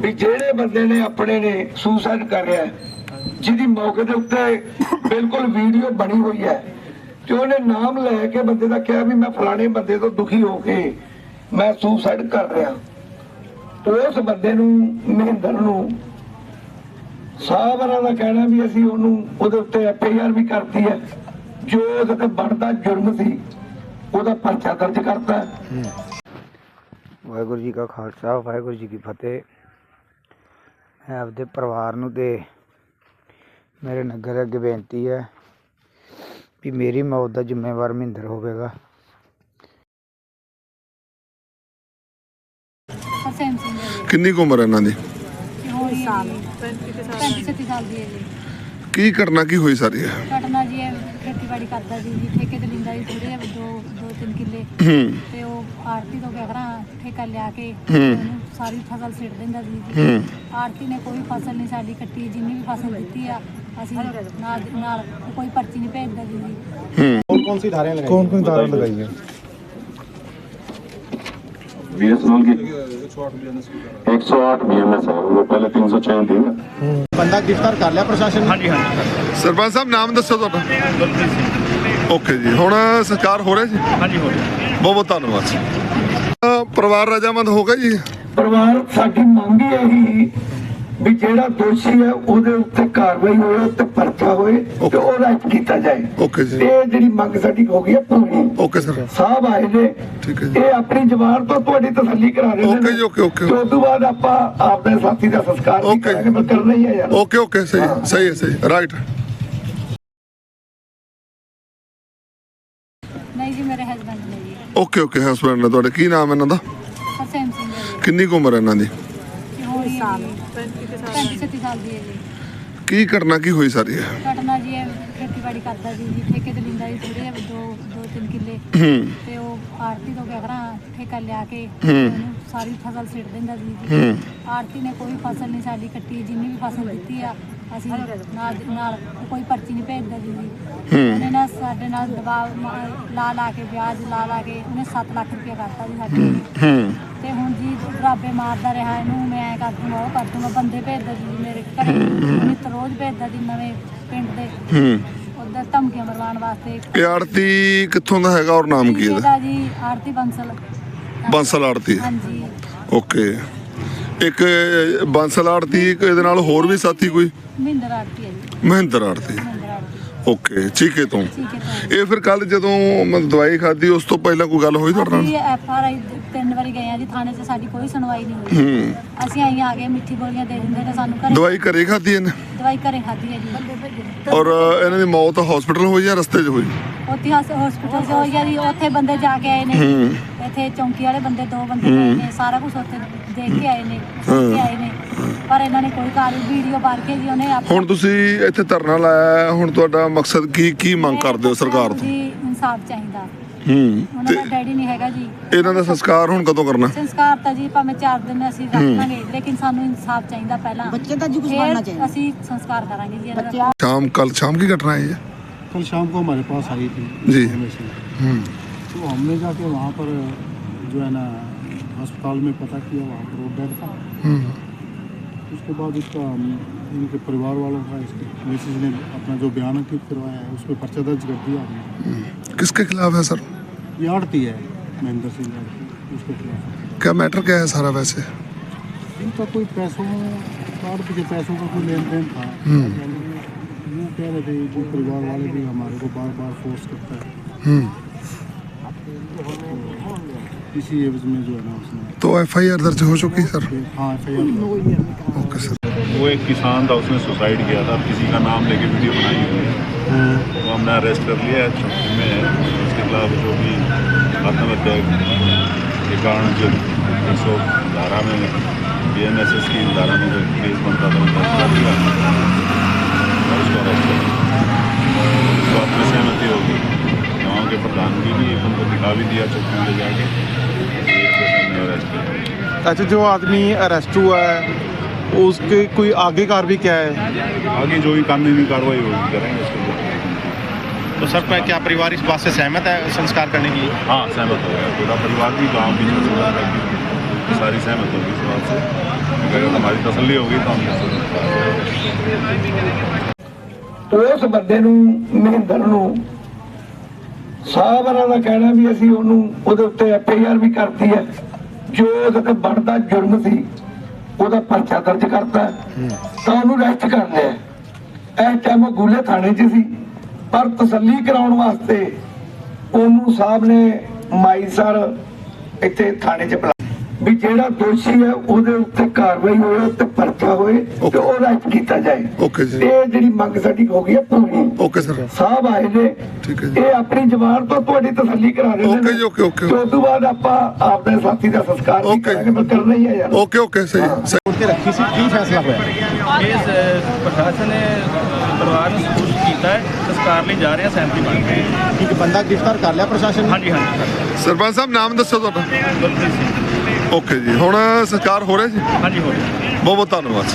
ਵੀ ਜਿਹੜੇ ਬੰਦੇ ਨੇ ਆਪਣੇ ਨੇ ਸੁਸਾਈਡ ਕਰ ਰਿਹਾ ਜਿਹਦੀ ਮੌਕੇ ਦੇ ਉੱਤੇ ਬਿਲਕੁਲ ਵੀਡੀਓ ਬਣੀ ਹੋਈ ਹੈ, ਤੇ ਉਹਨੇ ਨਾਮ ਲੈ ਕੇ ਬੰਦੇ ਦਾ ਕਿਹਾ ਵੀ ਮੈਂ ਫਲਾਣੇ ਬੰਦੇ ਤੋਂ ਦੁਖੀ ਹੋ ਕੇ ਮੈਂ ਸੁਸਾਈਡ ਕਰ ਰਿਹਾ। ਉਸ ਬੰਦੇ ਨੂੰ, ਮਹਿੰਦਰ ਨੂੰ ਸਾਹਬਰਾਂ ਦਾ ਕਹਿਣਾ ਵੀ ਅਸੀਂ ਉਹਨੂੰ ਉਹਦੇ ਉੱਤੇ ਐਫ ਵੀ ਕਰਤੀ ਹੈ, ਜੋ ਉਹਦੇ ਤੇ ਬਣਦਾ ਜੁਰਮ ਸੀ, ਉਹਦਾ ਪਰਚਾ ਦਰਜ ਕਰਤਾ ਵਾਹਿਗੁਰੂ ਜੀ ਕਾ ਖਾਲਸਾ, ਵਾਹਿਗੁਰੂ ਜੀ ਕੀ ਫਤਿਹ। ਆਪਦੇ ਪਰਿਵਾਰ ਨੂੰ ਤੇ ਮੇਰੇ ਨਗਰ ਅੱਗੇ ਬੇਨਤੀ ਹੈ ਵੀ ਮੇਰੀ ਮੌਤ ਦਾ ਜ਼ਿੰਮੇਵਾਰ ਮਹਿੰਦਰ ਹੋਵੇਗਾ। ਕਿੰਨੀ ਕੁ ਉਮਰ ਹੈ ਇਹਨਾਂ ਦੀ? ਹੋਈ ਸਾਲ 35 36 ਸਾਲ ਦੀ ਹੈ ਜੀ। ਕੀ ਕਰਨਾ ਕੀ ਹੋਈ ਸਾਰੀ ਇਹ? ਘਟਨਾ ਜੀ ਇਹ ਖੇਤੀਬਾੜੀ ਕਰਦਾ ਸੀ ਜੀ ਠੇਕੇ ਤੇ ਲਿੰਦਾ ਜੀ ਥੋੜੇ ਜਿਹੇ ਦੋ ਦੋ ਤਿੰਨ ਕਿੱਲੇ। ਹੂੰ। ਤੇ ਉਹ ਆੜਤੀ ਤੋਂ ਕਰਾਂ ਠੇਕਾ ਲਿਆ ਕੇ ਹੂੰ। ਉਹਨੂੰ ਸਾਰੀ ਫਸਲ ਸਿੱਟ ਦਿੰਦਾ ਸੀ ਜੀ। ਹੂੰ। ਆੜਤੀ ਨੇ ਕੋਈ ਫਸਲ ਨਹੀਂ ਸਾਡੀ ਕੱਟੀ ਜਿੰਨੀ ਵੀ ਫਸਲ ਦਿੱਤੀ ਆ ਅਸੀਂ ਨਾਲ ਨਾਲ ਕੋਈ ਪਰਚੀ ਨਹੀਂ ਭੇਜਦਾ ਜੀ। ਜੀ ਹੂੰ ਕੌਣ ਕੌਣ ਤਾਰਾਂ ਲਗਾਈ ਹੈ बीएसएनएल की 108 बीएमएस है वो पहले 306 थी ना ਬੰਦਾ ਗ੍ਰਿਫਤਾਰ ਕਰ ਲਿਆ ਪ੍ਰਸ਼ਾਸਨ ਨੇ ਸਰਪੰਚ ਸਾਹਿਬ ਨਾਮ ਦੱਸੋ ਤੁਹਾਡਾ ਓਕੇ ਜੀ ਹੁਣ ਸੰਸਕਾਰ ਹੋ ਰਿਹਾ ਜੀ ਹਾਂਜੀ ਹੋ ਬਹੁਤ ਬਹੁਤ ਧੰਨਵਾਦ ਜੀ ਅ, ਪਰਿਵਾਰ ਰਜਾਮੰਦ ਹੋ ਗਿਆ ਜੀ ਪਰਿਵਾਰ ਸਾਡੀ ਮੰਗ ਹੀ ਇਹੀ ਵੀ ਜਿਹੜਾ ਦੋਸ਼ੀ ਹੈ ਉਹਦੇ ਉੱਤੇ ਕਾਰਵਾਈ ਹੋਵੇ ਉੱਤੇ ਪਰਚਾ ਹੋਏ ਤੇ. ਉਹਦਾ ਇੱਕ ਕੀਤਾ ਜਾਏ। ਓਕੇ ਜੀ। ਇਹ ਜਿਹੜੀ ਮੰਗ ਸਾਡੀ ਹੋ ਗਈ ਹੈ ਪੂਰੀ। ਓਕੇ ਸਰ ਸਾਹਿਬ ਆਏ ਨੇ। ਠੀਕ ਹੈ ਜੀ। ਇਹ ਆਪਣੀ ਜ਼ਬਾਨ ਤੋਂ ਤੁਹਾਡੀ ਤਸੱਲੀ ਕਰਾ ਰਹੇ ਓਕੇ ਜੀ, ਓਕੇ, ਓਕੇ। ਤੇ ਉਸ ਤੋਂ ਬਾਅਦ ਆਪਾਂ ਆਪਣੇ ਸਾਥੀ ਦਾ ਸੰਸਕਾਰ ਵੀ। ਕਰਾਂਗੇ ਪਰ ਕਰਨਾ ਹੀ ਹੈ ਯਾਰ। ਓਕੇ ਓਕੇ ਸਹੀ ਸਹੀ ਹੈ ਸਹੀ ਰਾਈਟ ਨਹੀਂ ਜੀ ਮੇਰੇ ਹਸਬੰਡ ਨੇ ਜੀ। ਓਕੇ ਓਕੇ ਹਸਬੰਡ ਨੇ ਤੁਹਾਡੇ। ਕੀ ਨਾਮ ਹੈ ਇਹਨਾਂ ਦਾ? ਹਰਸੈਨ ਸਿੰਘ ਕਿੰਨੀ ਕੁ ਉਮਰ ਹੈ ਇਹਨਾਂ ਦੀ? ਹੋਈ ਸਾਲ। 35 36 ਸਾਲ ਦੀ ਹੈ ਜੀ। ਕੀ ਕਰਨਾ ਕੀ ਹੋਈ ਸਾਰੀ ਇਹ? ਘਟਨਾ ਜੀ ਇਹ ਖੇਤੀਬਾੜੀ ਕਰਦਾ ਸੀ ਜੀ। ਠੇਕੇ ਤੇ ਲਿੰਦਾ ਜੀ ਥੋੜੇ ਜਿਹੇ ਦੋ ਦੋ ਤਿੰਨ ਕਿੱਲੇ। ਹੂੰ। ਤੇ ਉਹ ਆੜਤੀ ਤੋਂ ਕਿਆ ਕਰਾਂ ਠੇਕਾ ਲਿਆ ਕੇ ਹੂੰ। ਉਹਨੂੰ ਸਾਰੀ ਫਸਲ ਸਿੱਟ ਦਿੰਦਾ ਸੀ ਜੀ। ਹੂੰ। ਆੜਤੀ ਨੇ ਕੋਈ ਫਸਲ ਨਹੀਂ ਸਾਡੀ ਕੱਟੀ ਜਿੰਨੀ ਵੀ ਫਸਲ ਦਿੱਤੀ ਆ ਅਸੀਂ ਨਾਲ ਨਾਲ ਕੋਈ ਪਰਚੀ ਨਹੀਂ ਭੇਜਦਾ ਜੀ ਜੀ। ਹੂੰ। ਉਹਨੇ ਨਾ ਸਾਡੇ ਨਾਲ ਦਬਾਅ ਮ- ਲਾ ਲਾ ਕੇ ਵਿਆਜ ਲਾ ਲਾ ਕੇ ਉਹਨੇ 7 ਲੱਖ ਰੁਪਇਆ ਕਰਤਾ ਜੀ ਸਾਡੇ ਹੂੰ। ਹੁਣ ਜੀ ਡਰਾਬੇ ਮਾਰਦਾ ਰਿਹਾ ਇਹਨੂੰ ਮੈਂ ਐਂ ਕਰ ਦੂੰਗਾ ਉਹ ਕਰ ਦੂੰਗਾ ਬੰਦੇ ਭੇਜਦਾ ਜੀ ਮੇਰੇ ਘਰੇ ਨਿੱਤ ਰੋਜ਼ ਭੇਜਦਾ ਜੀ ਨਵੇਂ ਪਿੰਡ ਦੇ। ਹੂੰ। ਉਧਰ ਧਮਕੀਆਂ ਮਰਵਾਉਣ ਵਾਸਤੇ। ਇਹ ਆੜਤੀ ਕਿੱਥੋਂ ਦਾ ਹੈਗਾ ਔਰ ਨਾਮ ਕੀ ਇਹਦਾ? ਇਹਦਾ ਜੀ ਆਰਤੀ ਬੰਸਲ। ਬਾਂਸਲ ਆੜਤੀ। ਹਾਂਜੀ। ਓਕੇ। ਇੱਕ ਬਾਂਸਲ ਆੜਤੀ ਇੱਕ ਇਹਦੇ ਨਾਲ ਹੋਰ ਵੀ ਸਾਥੀ ਕੋਈ? ਮਹਿੰਦਰ ਆਰਤੀ ਹੈ ਜੀ। ਮਹਿੰਦਰ ਆੜਤੀ। ਮਹਿੰਦਰ ਆਰਤੀ ਓਕੇ ਤੋਂ। ਠੀਕ ਹੈ ਤਾਂ। ਇਹ ਫਿਰ ਕੱਲ ਜਦੋਂ ਮਤਲਬ ਦਵਾਈ ਖਾਧੀ ਉਸ ਤੋਂ ਪਹਿਲਾਂ ਕੋਈ ਗੱਲ ਹੋਈ ਤੁਹਾਡੇ ਨਾਲ? ਅਸੀਂ ਐਫ ਆਰ ਆਈ ਤਿੰਨ ਵਾਰੀ ਗਏ ਆ ਜੀ ਥਾਣੇ 'ਚ ਸਾਡੀ ਕੋਈ ਸੁਣਵਾਈ ਨਹੀਂ ਹੋਈ। ਹੂੰ। ਅਸੀਂ ਆਈ ਆ ਗਏ ਮਿੱਠੀ ਗੋਲੀਆਂ ਦੇ ਦਿੰਦੇ ਨੇ ਸਾਨੂੰ ਘਰੇ ਦਵਾਈ ਘਰੇ ਖਾਧੀ ਇਹਨੇ? ਦਵਾਈ ਘਰੇ ਖਾਧੀ ਹੈ ਜੀ। ਔਰ ਇਹਨਾਂ ਦੀ ਮੌਤ ਹਸਪੀਟਲ ਹੋਈ ਜਾਂ ਰਸਤੇ 'ਚ ਹੋਈ? ਉੱਥੇ ਹਸਪੀਟਲ 'ਚ ਹੋਈ ਆ ਜੀ ਉੱਥੇ ਬੰਦੇ ਜਾ ਕੇ ਆਏ ਨੇ। ਇੱਥੇ ਚੌਂਕੀ ਵਾਲੇ ਬੰਦੇ ਦੋ ਬੰਦੇ ਗਏ ਨੇ ਸਾਰਾ ਕੁਝ ਉੱਥੇ ਦੇਖ ਕੇ ਆਏ ਨੇ ਆਏ ਨੇ। ਪਰ ਇਹਨਾਂ ਨੇ ਕੋਈ ਕਾਰ ਵੀਡੀਓ ਬਾਰ ਕੇ ਜੀ ਉਹਨੇ ਆਪ- ਹੁਣ ਤੁਸੀਂ ਇੱਥੇ ਧਰਨਾ ਲਾਇਆ ਹੈ, ਹੁਣ ਤੁਹਾਡਾ ਮਕਸਦ ਕੀ ਕੀ ਮੰਗ ਕਰਦੇ ਹੋ ਸਰਕਾਰ ਤੋਂ? ਜੀ ਇਨਸਾਫ ਚਾਹੀਦਾ। ਹੂੰ ਉਹਨਾਂ ਤੇ ਦਾ ਡੈਡੀ ਨਹੀਂ ਹੈਗਾ ਜੀ ਇਹਨਾਂ ਦਾ ਸੰਸਕਾਰ ਹੁਣ ਕਦੋਂ ਕਰਨਾ ਸੰਸਕਾਰ ਤਾਂ ਜੀ ਭਾਵੇਂ 4 ਦਿਨ ਅਸੀਂ ਰੱਖ ਲਾਂਗੇ ਲੇਕਿਨ ਸਾਨੂੰ ਇਨਸਾਫ ਚਾਹੀਦਾ ਪਹਿਲਾਂ ਬੱਚੇ ਦਾ ਜੀ ਕੁਝ ਫਿਰ ਬਣਨਾ ਚਾਹੀਦਾ ਅਸੀਂ ਸੰਸਕਾਰ ਕਰਾਂਗੇ ਜੀ ਇਹਨਾਂ ਦਾ ਸ਼ਾਮ ਕੱਲ ਸ਼ਾਮ ਕੀ ਘਟਨਾ है ये कल शाम को हमारे पास आई थी जी। इन्फॉर्मेशन हम्म तो हमने जाके वहाँ पर जो है ना अस्पताल में पता किया वहाँ पर वो डेड था हम्म उसके बाद इसका हम इनके परिवार वालों का इसके मिसेज ने अपना जो बयान अंकित करवाया है उस पर पर्चा दर्ज कर दिया हमने किसके खिलाफ है सर ये आड़ती है महेंद्र सिंह उसके खिलाफ। क्या मैटर क्या है सारा वैसे? इनका कोई पैसों कार्ड के पैसों का कोई लेन देन था वो कह रहे थे जो परिवार वाले भी हमारे को बार बार फोर्स करता है। हम्म। इसी एवज में जो है ना उसने तो एफ़ आई आर दर्ज हो चुकी है सर? हाँ F I R okay sir. वो एक किसान था उसने सुसाइड किया था किसी का नाम लेके वीडियो बनाई हुई है। वो हमने अरेस्ट कर लिया है में है। खिलाफ जो भी आत्महत्या के कारण जो एक सौ धारा में बी एन एस एस की धारा में जो केस बनता था कर और उसको अरेस्ट कर लिया उसको अपनी सहमति होगी। गाँव के प्रधान की भी उनको दिखा भी दिया चौकी ले जाके। अच्छा जो आदमी अरेस्ट हुआ है उसके कोई आगे कार्रवाई क्या है? आगे जो भी कानूनी कार्रवाई होगी करेंगे उसके। तो सर क्या परिवार इस बात से सहमत है संस्कार करने के लिए हाँ सहमत हो गया पूरा परिवार भी गांव भी जो समाज भी सारी सहमत होगी इस बात से गए तो हमारी तसल्ली होगी तो हम ਉਸ ਬੰਦੇ ਨੂੰ ਮਹਿੰਦਰ ਨੂੰ ਸਾਹਬਰਾਂ ਦਾ ਕਹਿਣਾ ਵੀ ਅਸੀਂ ਉਹਨੂੰ ਉਹਦੇ ਉੱਤੇ ਐਫ ਆਈ ਆਰ ਵੀ ਕਰਤੀ ਹੈ ਜੋ ਉਹਦੇ ਤੇ ਬਣਦਾ ਜੁਰਮ ਸੀ ਉਹਦਾ ਪਰਚਾ ਦਰਜ ਕਰਤਾ ਤਾਂ ਉਹਨੂੰ ਅਰੈਸਟ ਕਰ ਲਿਆ ਇਸ ਟਾਈਮ ਉਹ ਗੁੱਲੇ ਥਾਣੇ 'ਚ ਸੀ ਪਰ ਤਸੱਲੀ ਕਰਾਉਣ ਵਾਸਤੇ ਉਹਨੂੰ ਸਾਹਿਬ ਨੇ ਮਾਈ ਸਰ ਇੱਥੇ ਥਾਣੇ 'ਚ ਬੁਲਾ ਵੀ ਜਿਹੜਾ ਦੋਸ਼ੀ ਹੈ ਉਹਦੇ ਉੱਤੇ ਕਾਰਵਾਈ ਹੋਏ ਉੱਤੇ ਪਰਚਾ ਹੋਏ ਤੇ Okay. ਉਹ ਅਰੈਸਟ ਕੀਤਾ ਜਾਏ। ਓਕੇ ਜੀ ਇਹ ਜਿਹੜੀ ਮੰਗ ਸਾਡੀ ਹੋ ਗਈ ਹੈ ਪੂਰੀ। ਓਕੇ ਸਰ ਸਾਹਿਬ ਆਏ ਨੇ। ਠੀਕ ਹੈ ਜੀ। ਇਹ ਆਪਣੀ ਜ਼ਬਾਨ ਤੋਂ ਤੁਹਾਡੀ ਤਸੱਲੀ ਕਰਾ ਰਹੇ ਓਕੇ ਜੀ, ਓਕੇ, ਓਕੇ। ਤੇ ਉਸ ਤੋਂ ਬਾਅਦ ਆਪਾਂ ਆਪਣੇ ਸਾਥੀ ਦਾ ਸੰਸਕਾਰ ਵੀ। ਕਰਾਂਗੇ ਪਰ ਕਰਨਾ ਹੀ ਹੈ ਯਾਰ। ਓਕੇ ਓਕੇ ਸਹੀ ਕੇ ਰੱਖੀ ਸੀ ਕੀ ਫੈਸਲਾ ਹੋਇਆ? ਇਸ ਪ੍ਰਸ਼ਾਸਨ ਨੇ ਪਰਿਵਾਰ ਨੂੰ ਕੀਤਾ ਹੈ ਸੰਸਕਾਰ ਲਈ ਜਾ ਰਹੇ ਸਹਿਮਤੀ ਬਣ ਕੇ ਇੱਕ ਬੰਦਾ ਗ੍ਰਿਫਤਾਰ ਕਰ ਲਿਆ ਪ੍ਰਸ਼ਾਸਨ ਨੇ? ਹਾਂਜੀ ਹਾਂਜੀ ਸਰਪੰਚ ਸਾਹਿਬ ਨਾਮ ਦੱਸੋ ਤੁਹਾਡਾ। ਗੁਰਪ੍ਰੀਤ ਸਿੰਘ। ਓਕੇ ਜੀ। ਹੁਣ ਸੰਸਕਾਰ ਹੋ ਰਿਹਾ ਜੀ? ਹਾਂਜੀ ਹੋ ਗਿਆ ਬਹੁਤ ਬਹੁਤ ਧੰਨਵਾਦ।